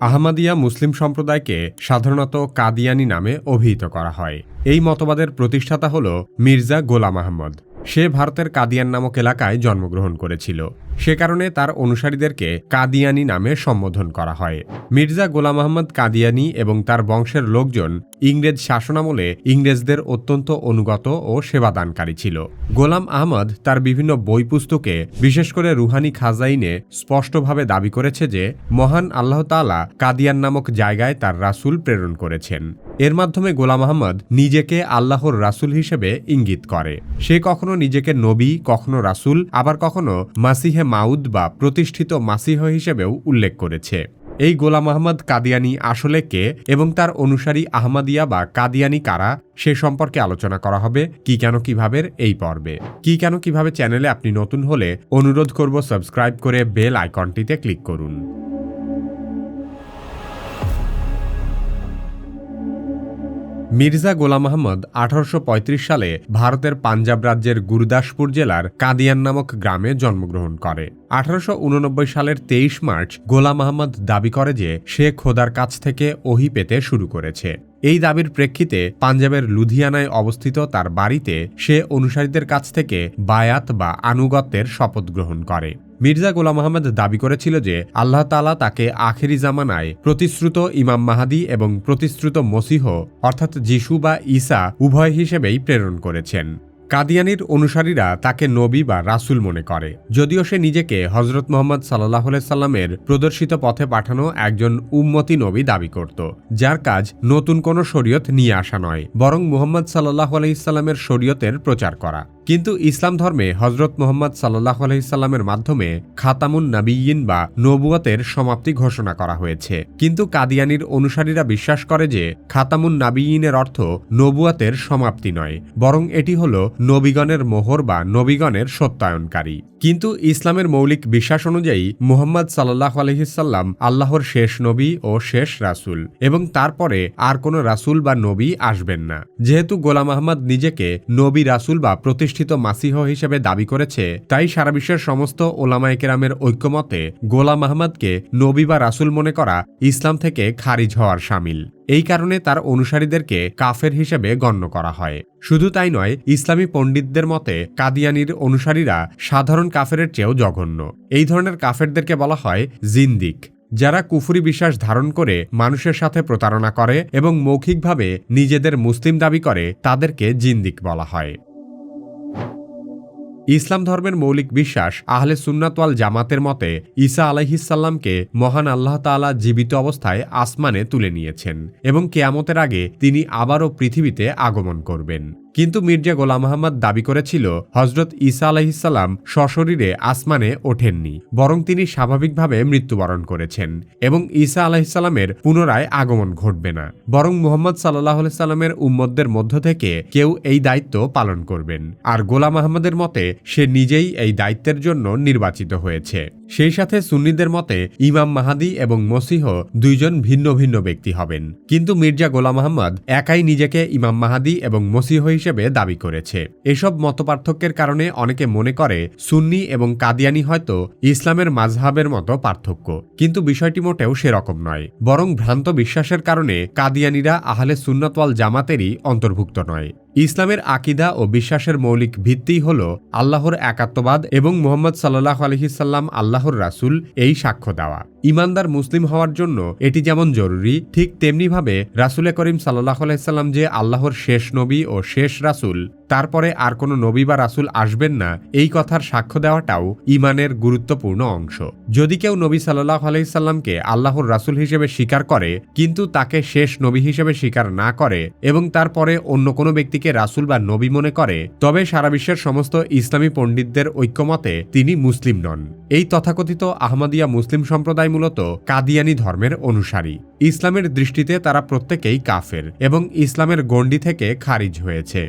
আহমাদিয়া মুসলিম সম্প্রদায়কে সাধারণত কাদিয়ানি নামে অভিহিত করা হয়। এই মতবাদের প্রতিষ্ঠাতা হল মির্জা গোলাম আহমদ। সে ভারতের কাদিয়ান নামক এলাকায় জন্মগ্রহণ করেছিল। সে কারণে তার অনুসারীদেরকে কাদিয়ানি নামে সম্বোধন করা হয়। মির্জা গোলাম আহমদ কাদিয়ানি এবং তার বংশের লোকজন ইংরেজ শাসনামলে ইংরেজদের অত্যন্ত অনুগত ও সেবাদানকারী ছিল। গোলাম আহমদ তার বিভিন্ন বই পুস্তকে বিশেষ করে রুহানি খাজাইনে, স্পষ্টভাবে দাবি করেছে যে, মহান আল্লাহ তাআলা কাদিয়ান নামক জায়গায় তার রাসূল প্রেরণ করেছেন। এর মাধ্যমে গোলাম আহমদ নিজেকে আল্লাহর রাসুল হিসেবে ইঙ্গিত করে। সে কখনো নিজেকে নবী, কখনো রাসূল, আবার কখনো মাসিহে মাউদ বা প্রতিষ্ঠিত মাসিহ হিসেবেও উল্লেখ করেছে। এই গোলাম আহমদ কাদিয়ানি আসলে কে এবং তার অনুসারী আহমাদিয়া বা কাদিয়ানি কারা, সে সম্পর্কে আলোচনা করা হবে কি কেন কীভাবে এই পর্বে। কি কেন কীভাবে চ্যানেলে আপনি নতুন হলে অনুরোধ করব সাবস্ক্রাইব করে বেল আইকনটিতে ক্লিক করুন। মির্জা গোলাম আহমদ আঠারোশো পঁয়ত্রিশ সালে ভারতের পাঞ্জাব রাজ্যের গুরুদাসপুর জেলার কাদিয়ান নামক গ্রামে জন্মগ্রহণ করে। আঠারোশো উননব্বই সালের তেইশ মার্চ গোলাম আহমদ দাবি করে যে সে খোদার কাছ থেকে ওহি পেতে শুরু করেছে। এই দাবির প্রেক্ষিতে পাঞ্জাবের লুধিয়ানায় অবস্থিত তার বাড়িতে সে অনুসারীদের কাছ থেকে বায়াত বা আনুগত্যের শপথ গ্রহণ করে। মির্জা গোলাম আহমদ দাবি করেছিল যে আল্লাহ তালা তাকে আখেরি জামানায় প্রতিশ্রুত ইমাম মাহাদি এবং প্রতিশ্রুত মসিহ, অর্থাৎ যিশু বা ঈসা, উভয় হিসেবেই প্রেরণ করেছেন। কাদিয়ানির অনুসারীরা তাকে নবী বা রাসুল মনে করে। যদিও সে নিজেকে হজরত মোহাম্মদ সাল্লাহ সাল্লামের প্রদর্শিত পথে পাঠানো একজন উম্মতি নবী দাবি করত, যার কাজ নতুন কোনো শরীয়ত নিয়ে আসা নয়, বরং মোহাম্মদ সাল্লাহ আলহিসাল্লামের শরীয়তের প্রচার করা। কিন্তু ইসলাম ধর্মে হজরত মোহাম্মদ সাল্লাহ আলহিসাল্লামের মাধ্যমে খাতামুন নাবিয়িন বা নবুয়তের সমাপ্তি ঘোষণা করা হয়েছে। কিন্তু কাদিয়ানির অনুসারীরা বিশ্বাস করে যে খাতামুন নাবিয়িনের অর্থ নবুয়াতের সমাপ্তি নয়, বরং এটি হল নবীগণের মোহর বা নবীগণের সত্যায়নকারী। কিন্তু ইসলামের মৌলিক বিশ্বাস অনুযায়ী মুহাম্মদ সাল্লাহ আলহিসাল্লাম আল্লাহর শেষ নবী ও শেষ রাসুল এবং তারপরে আর কোনো রাসুল বা নবী আসবেন না। যেহেতু গোলাম আহমদ নিজেকে নবী রাসুল বা প্রতিষ্ঠিত মাসিহ হিসেবে দাবি করেছে। তাই সারা বিশ্বের সমস্ত ওলামায় কেরামের ঐক্যমতে গোলাম আহমদকে নবী বা রাসুল মনে করা ইসলাম থেকে খারিজ হওয়ার সামিল। এই কারণে তার অনুসারীদেরকে কাফের হিসেবে গণ্য করা হয়। শুধু তাই নয়, ইসলামী পণ্ডিতদের মতে কাদিয়ানির অনুসারীরা সাধারণ কাফেরের চেয়েও জঘন্য। এই ধরনের কাফেরদেরকে বলা হয় জিন্দিক। যারা কুফুরি বিশ্বাস ধারণ করে মানুষের সাথে প্রতারণা করে এবং মৌখিকভাবে নিজেদের মুসলিম দাবি করে, তাদেরকে জিন্দিক বলা হয়। ইসলাম ধর্মের মৌলিক বিশ্বাস আহলে সুন্নাতওয়াল জামাতের মতে ঈসা আলাইহিসাল্লামকে মহান আল্লাহ তালা জীবিত অবস্থায় আসমানে তুলে নিয়েছেন এবং কেয়ামতের আগে তিনি আবারও পৃথিবীতে আগমন করবেন। কিন্তু মির্জা গোলাম আহমদ দাবি করেছিল হজরত ঈসা আলাহিসাল্লাম সশরীরে আসমানে ওঠেননি, বরং তিনি স্বাভাবিকভাবে মৃত্যুবরণ করেছেন এবং ঈসা আলাহিসাল্লামের পুনরায় আগমন ঘটবে না। বরং মোহাম্মদ সাল্লাহ সাল্লামের উম্মদদের মধ্য থেকে কেউ এই দায়িত্ব পালন করবেন। আর গোলাম আহমদের মতে, সে নিজেই এই দায়িত্বের জন্য নির্বাচিত হয়েছে। সেই সাথে সুন্নিদের মতে ইমাম মাহাদি এবং মসিহ দুইজন ভিন্ন ভিন্ন ব্যক্তি হবেন। কিন্তু মির্জা গোলাম আহমদ একাই নিজেকে ইমাম মাহাদি এবং মসিহ হিসেবে দাবি করেছে। এসব মতপার্থক্যের কারণে অনেকে মনে করে সুন্নি এবং কাদিয়ানি হয়তো ইসলামের মাঝহাবের মতো পার্থক্য। কিন্তু বিষয়টি মোটেও সেরকম নয়। বরং ভ্রান্ত বিশ্বাসের কারণে কাদিয়ানিরা আহলে সুন্নতওয়াল জামাতেরই অন্তর্ভুক্ত নয়। ইসলামের আকিদা ও বিশ্বাসের মৌলিক ভিত্তি হল আল্লাহর একাত্মবাদ এবং মোহাম্মদ সাল্লাহ আলহিসাল্লাম আল্লাহর রাসুল এই সাক্ষ্য দেওয়া। ইমানদার মুসলিম হওয়ার জন্য এটি যেমন জরুরি, ঠিক তেমনিভাবে রাসুলে করিম সাল্লাহ আলাইসাল্লাম যে আল্লাহর শেষ নবী ও শেষ রাসুল তারপরে আর কোনো নবী বা রাসুল আসবেন না, এই কথার সাক্ষ্য দেওয়াটাও ইমানের গুরুত্বপূর্ণ অংশ। যদি কেউ নবী সাল্লাহ আলাইসাল্লামকে আল্লাহর রাসুল হিসেবে স্বীকার করে, কিন্তু তাকে শেষ নবী হিসেবে স্বীকার না করে এবং তারপরে অন্য কোনো ব্যক্তিকে রাসুল বা নবী মনে করে, তবে সারা বিশ্বের সমস্ত ইসলামী পণ্ডিতদের ঐক্যমতে তিনি মুসলিম নন। এই তথাকথিত আহমদিয়া মুসলিম সম্প্রদায় মূলত কাদিয়ানি ধর্মের অনুসারী। ইসলামের দৃষ্টিতে তারা প্রত্যেকেই কাফের এবং ইসলামের গণ্ডি থেকে খারিজ হয়েছে।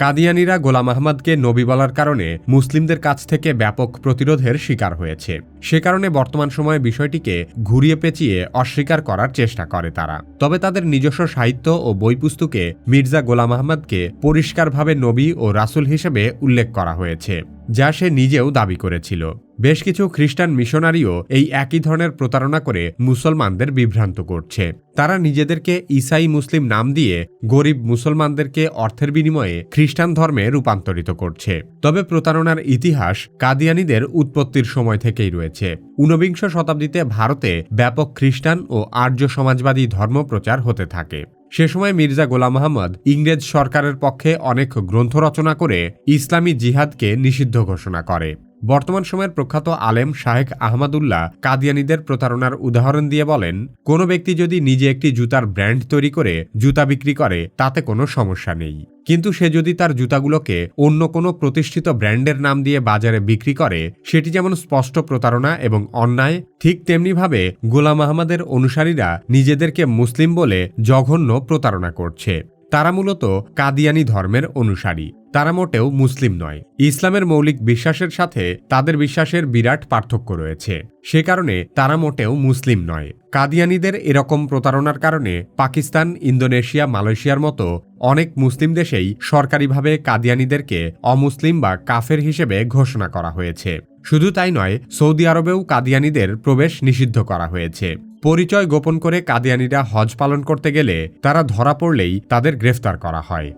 কাদিয়ানিরা গোলাম আহমদকে নবী বলার কারণে মুসলিমদের কাছ থেকে ব্যাপক প্রতিরোধের শিকার হয়েছে। সে কারণে বর্তমান সময়ে বিষয়টিকে ঘুরিয়ে পেঁচিয়ে অস্বীকার করার চেষ্টা করে তারা। তবে তাদের নিজস্ব সাহিত্য ও বই পুস্তকে মির্জা গোলাম আহমদকে পরিষ্কারভাবে নবী ও রাসুল হিসেবে উল্লেখ করা হয়েছে, যা সে নিজেও দাবি করেছিল। বেশ কিছু খ্রিস্টান মিশনারিও এই একই ধরনের প্রতারণা করে মুসলমানদের বিভ্রান্ত করছে। তারা নিজেদেরকে ইসাই মুসলিম নাম দিয়ে গরিব মুসলমানদেরকে অর্থের বিনিময়ে খ্রিস্টান ধর্মে রূপান্তরিত করছে। তবে প্রতারণার ইতিহাস কাদিয়ানিদের উৎপত্তির সময় থেকেই রয়েছে। ঊনবিংশ শতাব্দীতে ভারতে ব্যাপক খ্রিস্টান ও আর্য সমাজবাদী ধর্মপ্রচার হতে থাকে। সে সময় মির্জা গোলাম আহমদ ইংরেজ সরকারের পক্ষে অনেক গ্রন্থ রচনা করে ইসলামী জিহাদকে নিষিদ্ধ ঘোষণা করে। বর্তমান সময়ের প্রখ্যাত আলেম শাহেক আহমদুল্লাহ কাদিয়ানিদের প্রতারণার উদাহরণ দিয়ে বলেন, কোনো ব্যক্তি যদি নিজে একটি জুতার ব্র্যান্ড তৈরি করে, জুতা বিক্রি করে, তাতে কোনো সমস্যা নেই। কিন্তু সে যদি তার জুতাগুলোকে অন্য কোনো প্রতিষ্ঠিত ব্র্যান্ডের নাম দিয়ে বাজারে বিক্রি করে, সেটি যেমন স্পষ্ট প্রতারণা এবং অন্যায়, ঠিক তেমনিভাবে গোলাম আহমদের অনুসারীরা নিজেদেরকে মুসলিম বলে জঘন্য প্রতারণা করছে। তারা মূলত কাদিয়ানি ধর্মের অনুসারী। তারা মোটেও মুসলিম নয়। ইসলামের মৌলিক বিশ্বাসের সাথে তাদের বিশ্বাসের বিরাট পার্থক্য রয়েছে। সে কারণে তারা মোটেও মুসলিম নয়। কাদিয়ানিদের এরকম প্রতারণার কারণে পাকিস্তান, ইন্দোনেশিয়া, মালয়েশিয়ার মতো অনেক মুসলিম দেশেই সরকারিভাবে কাদিয়ানিদেরকে অমুসলিম বা কাফের হিসেবে ঘোষণা করা হয়েছে। শুধু তাই নয়, সৌদি আরবেও কাদিয়ানিদের প্রবেশ নিষিদ্ধ করা হয়েছে। পরিচয় গোপন করে কাদিয়ানিরা হজ পালন করতে গেলে তারা ধরা পড়লেই তাদের গ্রেফতার করা হয়।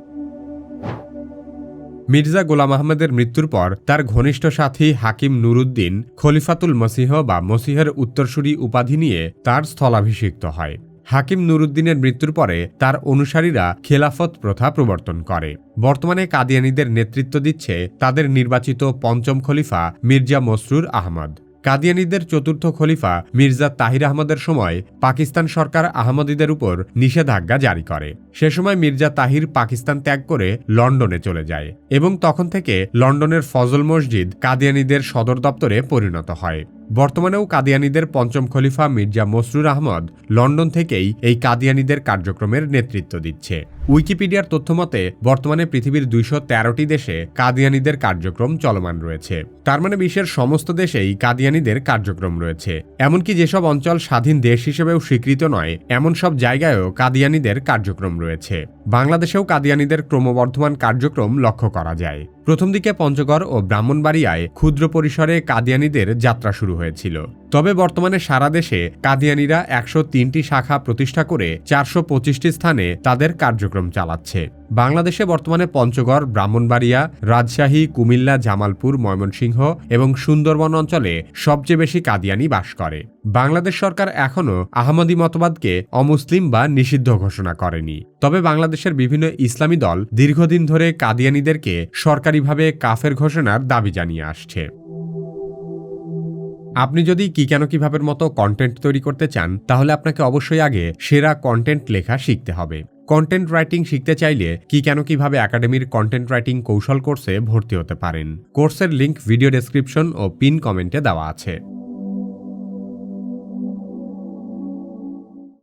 মির্জা গোলাম আহমেদের মৃত্যুর পর তার ঘনিষ্ঠ সাথী হাকিম নুরুদ্দিন খলিফাতুল মসিহ বা মসিহের উত্তরসূরি উপাধি নিয়ে তার স্থলাভিষিক্ত হয়। হাকিম নুরুদ্দিনের মৃত্যুর পরে তার অনুসারীরা খেলাফত প্রথা প্রবর্তন করে। বর্তমানে কাদিয়ানিদের নেতৃত্ব দিচ্ছে তাদের নির্বাচিত পঞ্চম খলিফা মির্জা মসরুর আহমদ। কাদিয়ানিদের চতুর্থ খলিফা মির্জা তাহির আহমদের সময় পাকিস্তান সরকার আহমদীদের উপর নিষেধাজ্ঞা জারি করে। সে সময় মির্জা তাহির পাকিস্তান ত্যাগ করে লন্ডনে চলে যায় এবং তখন থেকে লন্ডনের ফজল মসজিদ কাদিয়ানিদের সদর দপ্তরে পরিণত হয়। বর্তমানেও কাদিয়ানিদের পঞ্চম খলিফা মির্জা মসরুর আহমদ লন্ডন থেকেই এই কাদিয়ানিদের কার্যক্রমের নেতৃত্ব দিচ্ছে। উইকিপিডিয়ার তথ্যমতে, বর্তমানে পৃথিবীর দুইশো তেরোটি দেশে কাদিয়ানিদের কার্যক্রম চলমান রয়েছে। তার মানে বিশ্বের সমস্ত দেশেই কাদিয়ানিদের কার্যক্রম রয়েছে। এমনকি যেসব অঞ্চল স্বাধীন দেশ হিসেবেও স্বীকৃত নয়, এমন সব জায়গায়ও কাদিয়ানিদের কার্যক্রম রয়েছে। বাংলাদেশেও কাদিয়ানিদের ক্রমবর্ধমান কার্যক্রম লক্ষ্য করা যায়। প্রথম দিকে পঞ্চগড় ও ব্রাহ্মণবাড়িয়ায় ক্ষুদ্র পরিসরে কাদিয়ানিদের যাত্রা শুরু হয়েছিল। তবে বর্তমানে সারা দেশে কাদিয়ানিরা একশো তিনটি শাখা প্রতিষ্ঠা করে চারশো পঁচিশটি স্থানে তাদের কার্যক্রম চালাচ্ছে। বাংলাদেশে বর্তমানে পঞ্চগড়, ব্রাহ্মণবাড়িয়া, রাজশাহী, কুমিল্লা, জামালপুর, ময়মনসিংহ এবং সুন্দরবন অঞ্চলে সবচেয়ে বেশি কাদিয়ানি বাস করে। বাংলাদেশ সরকার এখনও আহমদী মতবাদকে অমুসলিম বা নিষিদ্ধ ঘোষণা করেনি। তবে বাংলাদেশের বিভিন্ন ইসলামী দল দীর্ঘদিন ধরে কাদিয়ানিদেরকে সরকারিভাবে কাফের ঘোষণার দাবি জানিয়ে আসছে। আপনি যদি কি কেন কিভাবের মতো কন্টেন্ট তৈরি করতে চান, তাহলে আপনাকে অবশ্যই আগে সেরা কন্টেন্ট লেখা শিখতে হবে। কন্টেন্ট রাইটিং শিখতে চাইলে কি কেন কীভাবে একাডেমির কন্টেন্ট রাইটিং কৌশল কোর্সে ভর্তি হতে পারেন। কোর্সের লিংক ভিডিও ডেসক্রিপশন ও পিন কমেন্টে দেওয়া আছে।